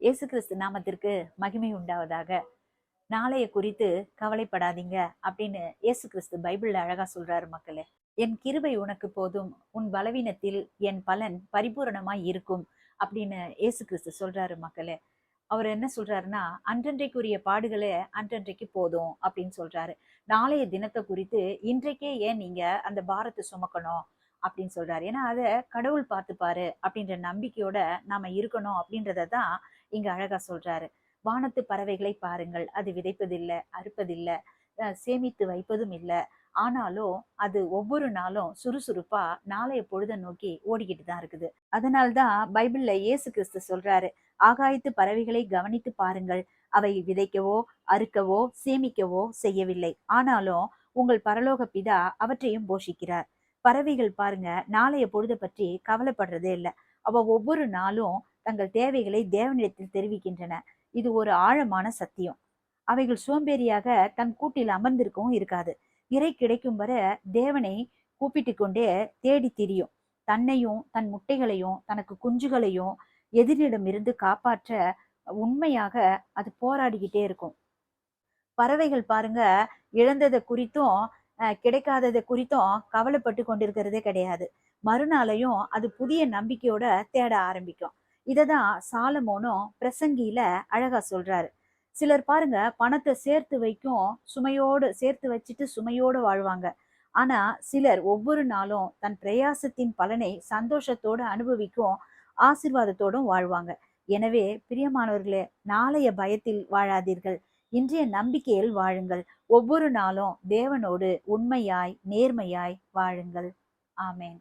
இயேசு கிறிஸ்து நாமத்திற்கு மகிமை உண்டாவதாக. நாளைய குறித்து கவலைப்படாதீங்க அப்படின்னு இயேசு கிறிஸ்து பைபிள்ல அழகா சொல்றாரு மக்களே. என் கிருபை உனக்கு போதும் உன் பலவீனத்தில் என் பலன் பரிபூரணமாய் இருக்கும் அப்படின்னு இயேசு கிறிஸ்து சொல்றாரு மக்களே. அவர் என்ன சொல்றாருன்னா அன்றன்றைக்குரிய பாடுகளே அன்றன்றைக்கு போதும் அப்படின்னு சொல்றாரு. நாளைய தினத்தை குறித்து இன்றைக்கே ஏன் நீங்க அந்த பாரத்தை சுமக்கணும்? அப்படின்னு சொல்றாரு. ஏன்னா அதை கடவுள் பார்த்துப்பாரு அப்படின்ற நம்பிக்கையோட நாம இருக்கணும் அப்படின்றத தான் இங்க அழகா சொல்றாரு. வானத்து பறவைகளை பாருங்கள். அது விதைப்பதில்லை அறுப்பதில்லை சேமித்து வைப்பதும் இல்லை. ஆனாலும் அது ஒவ்வொரு நாளும் சுறுசுறுப்பா நாளைய பொழுத நோக்கி ஓடிக்கிட்டு தான் இருக்குது. அதனால்தான் பைபிள்ல இயேசு கிறிஸ்து சொல்றாரு ஆகாயத்து பறவைகளை கவனித்து பாருங்கள். அவை விதைக்கவோ அறுக்கவோ சேமிக்கவோ செய்யவில்லை. ஆனாலும் உங்கள் பரலோக பிதா அவற்றையும் போஷிக்கிறார். பறவைகள் பாருங்க நாளைய பொழுத பற்றி கவலைப்படுறதே இல்லை. அவ ஒவ்வொரு நாளும் தங்கள் தேவைகளை தேவனிடத்தில் தெரிவிக்கின்றன. இது ஒரு ஆழமான சத்தியம். அவைகள் சோம்பேறியாக தன் கூட்டில் அமர்ந்திருக்கவும் இருக்காது. இறை கிடைக்கும் வரை தேவனை கூப்பிட்டு கொண்டே தேடி திரியும். தன்னையும் தன் முட்டைகளையும் தனக்கு குஞ்சுகளையும் எதிரிடமிருந்து காப்பாற்ற உண்மையாக அது போராடிக்கிட்டே இருக்கும். பறவைகள் பாருங்க இழந்ததை குறித்தும் அஹ், கிடைக்காததை குறித்தும் கவலைப்பட்டு கொண்டிருக்கிறதே கிடையாது. மறுநாளையும் அது புதிய நம்பிக்கையோட தேட ஆரம்பிக்கும். இதை தான் சாலமோனும் பிரசங்கியில அழகா சொல்றாரு. சிலர் பாருங்க பணத்தை சேர்த்து வைக்கும் சுமையோடு சேர்த்து வச்சுட்டு சுமையோடு வாழ்வாங்க. ஆனா சிலர் ஒவ்வொரு நாளும் தன் பிரயாசத்தின் பலனை சந்தோஷத்தோடு அனுபவிக்கும் ஆசீர்வாதத்தோடும் வாழ்வாங்க. எனவே பிரியமானவர்களே நாளைய பயத்தில் வாழாதீர்கள். இன்றைய நம்பிக்கையில் வாழுங்கள். ஒவ்வொரு நாளும் தேவனோடு உண்மையாய் நேர்மையாய் வாழுங்கள். ஆமேன்.